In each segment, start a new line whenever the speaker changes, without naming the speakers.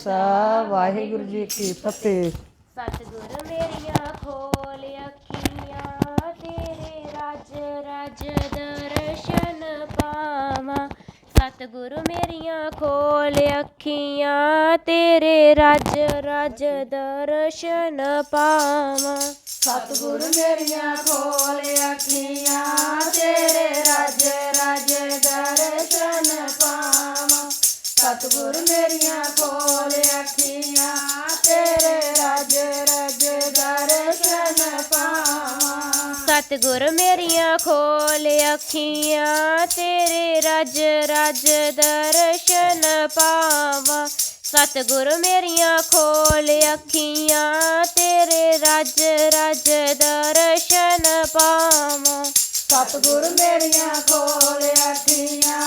ਖਾਲਸਾ ਵਾਹਿਗੁਰੂ ਜੀ ਕੀ ਫਤਿਹ।
ਸਤਿਗੁਰ ਮੇਰੀਆਂ ਖੋਲ ਅੱਖੀਆਂ ਤੇਰੇ ਰਾਜ ਰਾਜ ਦਰਸ਼ਨ ਪਾਵਾਂ। ਸਤਿਗੁਰ ਮੇਰੀਆਂ ਖੋਲ ਅੱਖੀਆਂ ਤੇਰੇ ਰਾਜ ਰਾਜ ਦਰਸ਼ਨ ਪਾਵਾਂ।
ਸਤਿਗੁਰ ਮੇਰੀਆਂ ਖੋਲ ਅੱਖੀਆਂ ਸਤਗੁਰ ਮੇਰੀਆਂ ਖੋਲ ਅੱਖੀਆਂ, ਤੇਰੇ ਰਾਜ ਰਾਜ ਦਰਸ਼ਨ ਪਾਵਾਂ।
ਸਤਿਗੁਰ ਮੇਰੀਆਂ ਖੋਲ ਅੱਖੀਆਂ, ਤੇਰੇ ਰਾਜ ਰਾਜ ਦਰਸ਼ਨ ਪਾਵਾਂ। ਸਤਿਗੁਰ ਮੇਰੀਆਂ ਖੋਲ ਅੱਖੀਆਂ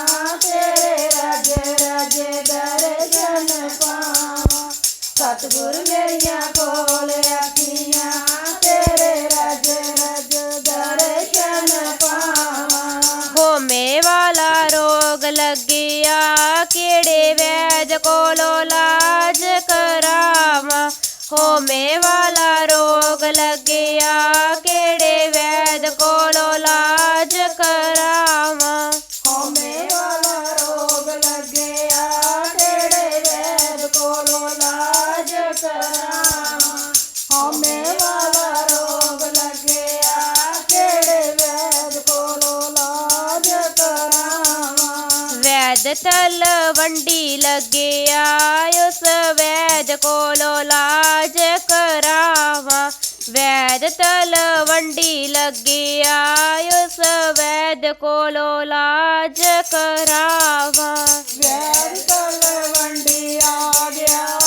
ਵੈਦ ਕੋਲੋਂ ਲਾਜ ਕਰਾਵਾਂ। ਹੋਮੇ ਵਾਲਾ ਰੋਗ ਲੱਗਿਆ ਕਿਹੜੇ ਵੈਦ ਤਲ ਵੰਡੀ ਲੱਗਿਆ ਉਸ ਵੈਦ ਕੋਲੋਂ ਲਾਜ ਕਰਾਵਾ। ਵੈਦ ਤਲ ਵੰਡੀ ਲੱਗਿਆ ਉਸ ਵੈਦ ਕੋਲੋਂ ਲਾਜ ਕਰਾਵਾ।
ਵੈਦ ਤਲਵੰਡੀ ਆ ਗਿਆ।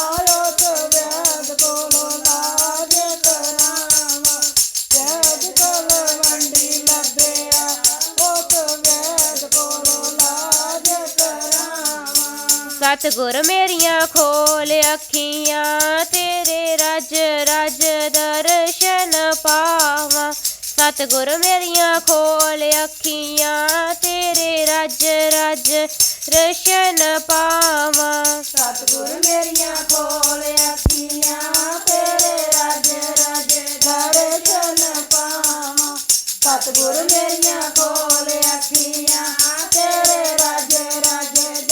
ਸਤਗੁਰ ਮੇਰੀਆਂ ਖੋਲ ਅੱਖੀਆਂ, ਤੇਰੇ ਰਾਜ ਰਾਜ ਦਰਸ਼ਨ ਪਾਵਾਂ। ਸਤਗੁਰ ਮੇਰੀਆਂ ਖੋਲ ਅੱਖੀਆਂ, ਤੇਰੇ ਰਾਜ ਰਾਜ ਦਰਸ਼ਨ ਪਾਵਾਂ।
ਸਤਿਗੁਰ ਮੇਰੀਆਂ ਖੋਲ ਅੱਖੀਆਂ, ਤੇਰੇ ਰਾਜ ਰਾਜ ਦਰਸ਼ਨ ਪਾਵਾਂ। ਸਤਿਗੁਰ ਮੇਰੀਆਂ ਖੋਲ ਅੱਖੀਆਂ, ਤੇਰੇ ਰਾਜ ਰਾਜ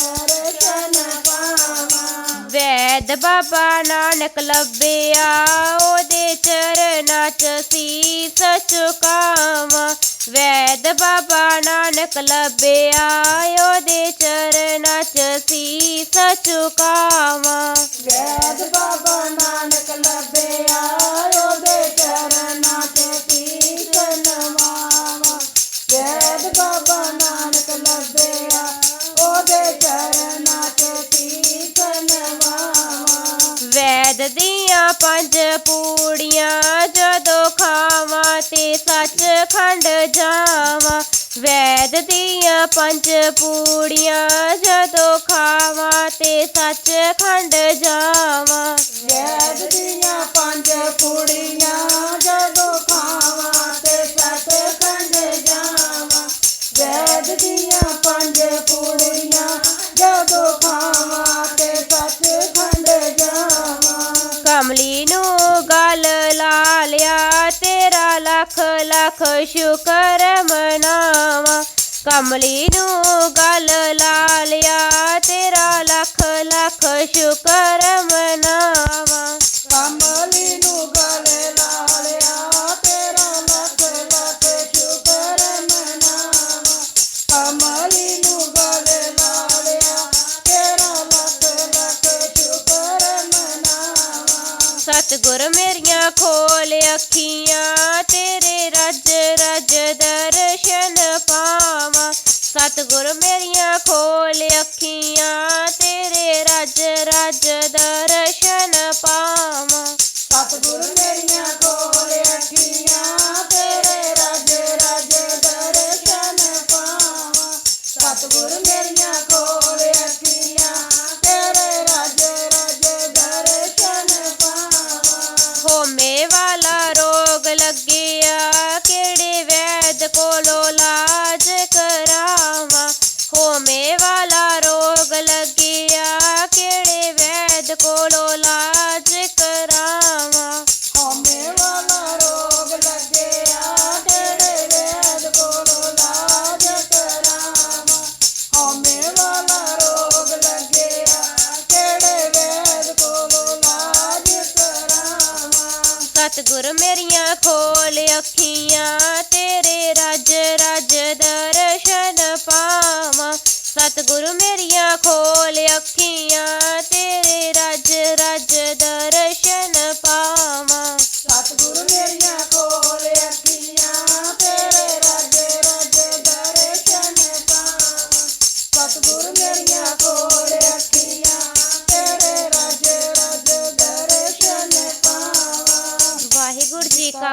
ਵੈਦ ਬਾਬਾ ਨਾਨਕ ਲੱਭਿਆ, ਉਹਦੇ ਚਰਨਾਂ 'ਚ ਸੀਸ ਝੁਕਾਵਾਂ। ਵੈਦ ਬਾਬਾ ਨਾਨਕ ਲੱਭਿਆ, ਉਹਦੇ ਚਰਨਾਂ 'ਚ ਸੀਸ ਝੁਕਾਵਾਂ।
ਵੈਦ ਬਾਬਾ ਨਾਨਕ ਲੱਭਿਆ, ਉਹਦੇ ਚਰਨਾਂ ਤੇ ਸੀਸ ਨਵਾਵਾਂ। ਵੈਦ ਬਾਬਾ ਨਾਨਕ ਲੱਭਿਆ, ਉਹਦੇ ਚਰਨਾਂ
ਵੈਦ ਦੀਆਂ ਪੰਜ ਪੂੜੀਆਂ, ਜਦੋਂ ਖਾਵਾਂ ਤੇ ਸੱਚਖੰਡ ਜਾਵਾਂ। ਵੈਦ ਦੀਆਂ ਪੰਜ ਪੂੜੀਆਂ, ਜਦੋਂ ਖਾਵਾਂ ਤੇ ਸੱਚਖੰਡ ਜਾਵਾਂ।
ਵੈਦ ਦੀਆਂ ਪੰਜ ਕੁੜੀਆਂ ਜਦੋਂ ਖਾਵਾਂ ਤੇ ਸਤਖੰਡ ਜਾਵਾਂ। ਵੈਦ ਦੀਆਂ ਪੰਜ ਕੁੜੀਆਂ
ਲੱਖ ਲੱਖ ਸ਼ੁਕਰ ਮਨਾਵਾਂ। ਕਮਲੀ ਨੂੰ ਗਲ ਲਾ ਲਿਆ ਤੇਰਾ ਲੱਖ ਲੱਖ ਸ਼ੁਕਰ ਸਤਿਗੁਰ ਮੇਰੀਆਂ ਖੋਲ ਅੱਖੀਆਂ, ਤੇਰੇ ਰੱਜ ਰੱਜ ਦਰਸ਼ਨ ਪਾਵਾਂ। ਸਤਿਗੁਰ ਮੇਰੀਆਂ ਖੋਲ ਅੱਖੀਆਂ, ਤੇਰੇ ਰੱਜ ਰੱਜ ਦਰਸ਼ਨ ਪਾਵਾਂ।
ਸਤਿਗੁਰ ਮੇਰੀਆਂ ਪਾਵਾਂ
ਹੋਮੇ ਵਾਲਾ ਰੋਗ ਲੱਗਿਆ ਕਿਹੜੇ ਵੈਦ ਕੋਲੋਂ ਲਾਜ ਕਰਾਵਾਂ ਹੋਮੇ ਵਾਲਾ ਰੋਗ ਲੱਗਿਆ ਕਿਹੜੇ ਵੈਦ ਕੋਲੋਂ ਲਾਜ ਕਰਾਵਾਂ ਸਤਿਗੁਰ ਮੇਰੀਆਂ ਖੋਲ ਅੱਖੀਆਂ, ਤੇਰੇ ਰਜ ਰਜ ਦਰਸ਼ਨ ਪਾਵਾਂ। ਸਤਿਗੁਰ ਮੇਰੀਆਂ ਖੋਲ ਅੱਖੀਆਂ, ਤੇਰੇ ਰਜ ਰਜ ਦਰਸ਼ਨ ਪਾਵਾਂ।
ਸਤਿਗੁਰ ਮੇਰੀਆਂ